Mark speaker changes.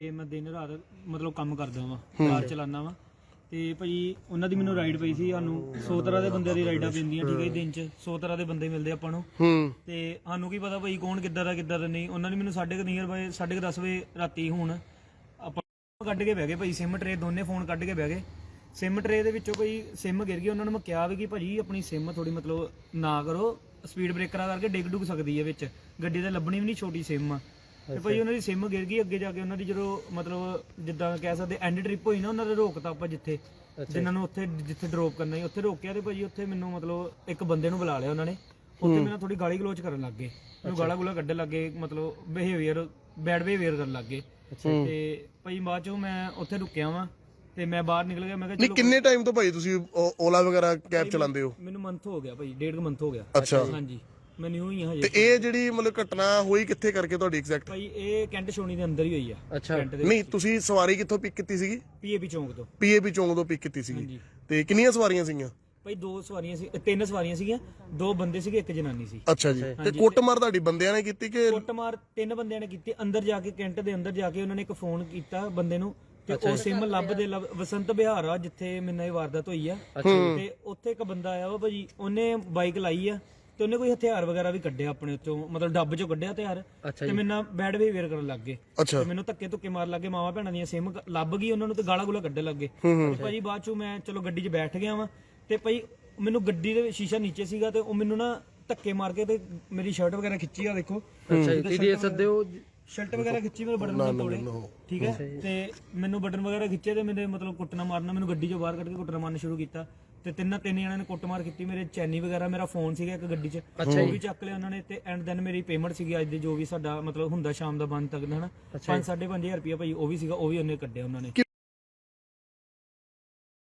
Speaker 1: ਤੇ ਮੈਂ ਦਿਨ ਰਾਤ ਮਤਲਬ ਕੰਮ ਕਰਦਾ ਵਾਂ ਕਾਰ ਚਲਾਉਂਦਾ ਵਾਂ। ਤੇ ਭਾਈ ਉਹਨਾਂ ਦੀ ਮੈਨੂੰ ਰਾਈਡ ਪਈ ਸੀ ਸਾਨੂੰ 100 ਤਰ੍ਹਾਂ ਦੇ ਬੰਦਿਆਂ ਦੀ ਰਾਈਡਾਂ ਪੈਂਦੀਆਂ ਠੀਕ ਹੈ ਦਿਨ 'ਚ 100 ਤਰ੍ਹਾਂ ਦੇ ਬੰਦੇ ਮਿਲਦੇ ਆਪਾਂ ਨੂੰ।
Speaker 2: ਹੂੰ।
Speaker 1: ਤੇ ਸਾਨੂੰ ਕੀ ਪਤਾ ਭਾਈ ਕੌਣ ਕਿੱਦਾਂ ਦਾ ਕਿੱਦਾਂ ਦਾ ਨਹੀਂ ਉਹਨਾਂ ਨੇ ਮੈਨੂੰ ਸਾਢੇ ਕੁ ਨੀਅਰ ਬਾਏ ਸਾਢੇ ਕੁ ਦਸ ਵਜੇ ਰਾਤੀ ਹੁਣ ਆਪਾਂ ਕੱਢ ਕੇ ਬਹਿ ਗਏ ਭਾਈ ਸਿਮ ਟਰੇ ਦੋਨੇ ਫੋਨ ਕੱਢ ਕੇ ਬਹਿ ਗਏ। ਸਿਮ ਟਰੇ ਦੇ ਵਿੱਚੋਂ ਕੋਈ ਸਿਮ ਗਿਰ ਗਈ ਉਹਨਾਂ ਨੂੰ ਮੈਂ ਕਿਹਾ ਵੀ ਕਿ ਭਾਜੀ ਆਪਣੀ ਸਿਮ ਥੋੜੀ ਮਤਲਬ ਨਾ ਕਰੋ ਸਪੀਡ ਬ੍ਰੇਕਰਾਂ ਕਰਕੇ ਡਿੱਗ ਡੁੱਗ ਸਕਦੀ ਹੈ ਵਿੱਚ ਗੱਡੀ ਤੇ ਲੱਭਣੀ ਵੀ ਨਹੀਂ ਛੋਟੀ ਸਿਮ ਆ। ਤੇ ਭਾਈ ਉਹਨਾਂ ਦੀ ਸਿਮ ਗਿਰ ਗਈ ਅੱਗੇ ਜਾ ਕੇ ਉਹਨਾਂ ਦੀ ਜਦੋਂ ਮਤਲਬ ਜਿੱਦਾਂ ਕਹਿ ਸਕਦੇ ਐਂਡ ਟ੍ਰਿਪ ਹੋਈ ਨਾ ਉਹਨਾਂ ਦੇ ਰੋਕਤਾ ਆਪਾਂ ਜਿੱਥੇ ਜਿਨ੍ਹਾਂ ਨੂੰ ਉੱਥੇ ਜਿੱਥੇ ਡ੍ਰੌਪ ਕਰਨਾ ਸੀ ਉੱਥੇ ਰੋਕਿਆ ਤੇ ਭਾਜੀ ਉੱਥੇ ਮੈਨੂੰ ਮਤਲਬ ਇੱਕ ਬੰਦੇ ਨੂੰ ਬੁਲਾ ਲਿਆ ਉਹਨਾਂ ਨੇ। ਉੱਥੇ ਮੈਨੂੰ ਥੋੜੀ ਗਾਲੀ ਗਲੋਚ ਕਰਨ ਲੱਗ ਗਏ। ਮੈਨੂੰ ਗਾਲਾਂ ਗੁਲਾ ਕੱਢਣ ਲੱਗ ਗਏ ਮਤਲਬ ਬਿਹੇਵੀਅਰ ਬੈਡ ਬਿਹੇਵੀਅਰ ਕਰਨ ਲੱਗ ਗਏ। ਤੇ ਭਾਈ ਬਾਅਦ ਚੋਂ ਮੈਂ ਉੱਥੇ ਰੁਕਿਆ ਵਾਂ ਤੇ ਮੈਂ ਬਾਹਰ ਨਿਕਲ ਗਿਆ ਮੈਂ ਕਿਹਾ
Speaker 2: ਨਹੀਂ ਕਿੰਨੇ ਟਾਈਮ ਤੋਂ ਭਾਈ ਤੁਸੀਂ ਓਲਾ ਵਗੈਰਾ ਕੈਬ ਚਲਾਉਂਦੇ ਹੋ?
Speaker 1: ਮੈਨੂੰ ਮੰਥ ਹੋ ਗਿਆ ਭਾਈ ਡੇਢ ਕੁ ਮੰਥ ਹੋ ਗਿਆ।
Speaker 2: ਅੱਛਾ।
Speaker 1: ਹਾਂਜੀ। ਮੈਂ ਨਿਊ ਹੀ ਹਾਂ
Speaker 2: ਤੇ
Speaker 1: ਹਜੇ
Speaker 2: ਇਹ ਜਿਹੜੀ ਮਤਲਬ ਘਟਨਾ ਹੋਈ ਕਿੱਥੇ ਕਰਕੇ ਤੁਹਾਡੀ ਐਗਜ਼ੈਕਟ
Speaker 1: ਭਾਈ ਇਹ ਕੈਂਟ ਸ਼ੋਨੀ ਦੇ ਅੰਦਰ ਹੀ ਹੋਈ ਆ।
Speaker 3: ਅੱਛਾ।
Speaker 1: ਕੈਂਟ ਦੇ
Speaker 2: ਨਹੀਂ ਤੁਸੀਂ ਸਵਾਰੀ ਕਿੱਥੋਂ ਪਿਕ ਕੀਤੀ ਸੀਗੀ?
Speaker 1: ਪੀਏਪੀ ਚੌਂਕ ਤੋਂ।
Speaker 2: ਪੀਏਪੀ ਚੌਂਕ ਤੋਂ ਪਿਕ ਕੀਤੀ ਸੀਗੀ।
Speaker 1: ਹਾਂਜੀ।
Speaker 2: ਤੇ ਕਿੰਨੀਆਂ ਸਵਾਰੀਆਂ ਸੀਗੀਆਂ?
Speaker 1: ਭਾਈ ਦੋ ਸਵਾਰੀਆਂ ਸੀ ਤਿੰਨ ਸਵਾਰੀਆਂ ਸੀਗੀਆਂ ਦੋ ਬੰਦੇ ਸੀਗੇ ਇੱਕ ਜਨਾਨੀ ਸੀ।
Speaker 2: ਅੱਛਾ ਜੀ। ਤੇ ਕੁੱਟਮਾਰ ਤੁਹਾਡੀ ਬੰਦਿਆਂ ਨੇ ਕੀਤੀ ਕਿ
Speaker 1: ਕੁੱਟਮਾਰ ਤਿੰਨ ਬੰਦਿਆਂ ਨੇ ਕੀਤੀ ਅੰਦਰ ਜਾ ਕੇ ਕੈਂਟ ਦੇ ਅੰਦਰ ਜਾ ਕੇ ਉਹਨਾਂ ਨੇ ਇੱਕ ਫੋਨ ਕੀਤਾ ਬੰਦੇ ਨੂੰ ਤੇ ਉਹ ਸਿਮ ਲੱਭਦੇ ਲੱਭ ਵਸੰਤ ਬਿਹਾਰ ਆ ਜਿੱਥੇ ਮੈਨੂੰ ਇਹ ਵਾਰਦਾਤ ਹੋਈ ਆ। ਤੇ ਉੱਥੇ ਇੱਕ ਬੰਦਾ ਆਇਆ ਵਾ ਭਾਜੀ ਉਹਨੇ ਬਾਈਕ ਲਾਈ ਆ ਤੇ ਉਹਨੇ ਕੋਈ ਹਥਿਆਰ ਵਗੈਰਾ ਵੀ ਕੱਢਿਆ ਆਪਣੇ ਉੱਤੋਂ ਮਤਲਬ ਡੱਬ ਚੋਂ ਕੱਢਿਆ ਹਥਿਆਰ
Speaker 3: ਅੱਛਾ
Speaker 1: ਤੇ ਮੇਰੇ ਨਾਲ ਬੈਡ ਬਿਹੇਵੀਅਰ ਕਰਨ ਲੱਗ ਗਏ।
Speaker 2: ਅੱਛਾ।
Speaker 1: ਤੇ ਮੈਨੂੰ ਧੱਕੇ ਧੁੱਕੇ ਮਾਰ ਲੱਗੇ ਮਾਵਾ ਭੈਣਾਂ ਦੀਆਂ ਸਿਮ ਲੱਭ ਗਈ ਉਹਨਾਂ ਨੂੰ ਤੇ ਗਾਲਾਂ ਗੁਲਾ ਕੱਢਣ ਲੱਗੇ ਤੇ ਭਾਜੀ ਬਾਅਦ ਚੋਂ ਮੈਂ ਚਲੋ ਗੱਡੀ 'ਚ ਬੈਠ ਗਿਆ ਵਾਂ ਤੇ ਭਾਈ ਮੈਨੂੰ ਗੱਡੀ ਦੇ ਸ਼ੀਸ਼ਾ ਨੀਚੇ ਸੀਗਾ ਤੇ ਉਹ ਮੈਨੂੰ ਨਾ ਧੱਕੇ ਮਾਰ ਕੇ ਤੇ ਮੇਰੀ ਸ਼ਰਟ ਵਗੈਰਾ ਖਿੱਚੀ ਆ ਦੇਖੋ।
Speaker 3: ਅੱਛਾ ਜੀ ਤੇ ਦੇ ਸਕਦੇ ਹੋ?
Speaker 1: ਸ਼ਰਟ ਵਗੈਰਾ ਖਿੱਚੀ ਮੇਰੇ ਬਟਨ ਵਗੈਰਾ ਤੋੜੇ। ਠੀਕ ਹੈ? ਤੇ ਮੈਨੂੰ ਬਟਨ ਵਗੈਰਾ ਖਿੱਚੇ ਤੇ ਮੇਰੇ ਮਤਲਬ ਕੁੱਟਣਾ ਮਾਰਨਾ ਮੈਨੂੰ ਗੱਡੀ 'ਚੋਂ ਬਾਹਰ ਕੱਢ ਕੇ ਕੁੱਟਣਾ ਮਾਰਨਾ ਸ਼ੁਰੂ ਕੀਤਾ। ਤੇ ਤਿੰਨ ਤਿੰਨ ਜਣਿਆਂ ਨੇ ਕੁੱਟਮਾਰ ਕੀਤੀ ਮੇਰੇ ਚੈਨੀ ਵਗੈਰਾ ਮੇਰਾ ਫੋਨ ਸੀਗਾ ਇੱਕ ਗੱਡੀ 'ਚ ਉਹ ਵੀ ਚੱਕ ਲਿਆ ਉਹਨਾਂ ਨੇ ਤੇ ਐਂਡ ਦੈਨ ਮੇਰੀ ਪੇਮੈਂਟ ਸੀਗੀ ਅੱਜ ਦੇ ਜੋ ਵੀ ਸਾਡਾ ਮਤਲਬ ਹੁੰਦਾ ਸ਼ਾਮ ਦਾ ਬੰਦ ਤੱਕ ਦਾ ਹਨਾ 5 5.5000 ਰੁਪਇਆ ਭਾਈ ਉਹ ਵੀ ਸੀਗਾ ਉਹ ਵੀ ਉਹਨੇ ਕੱਢਿਆ ਉਹਨਾਂ ਨੇ।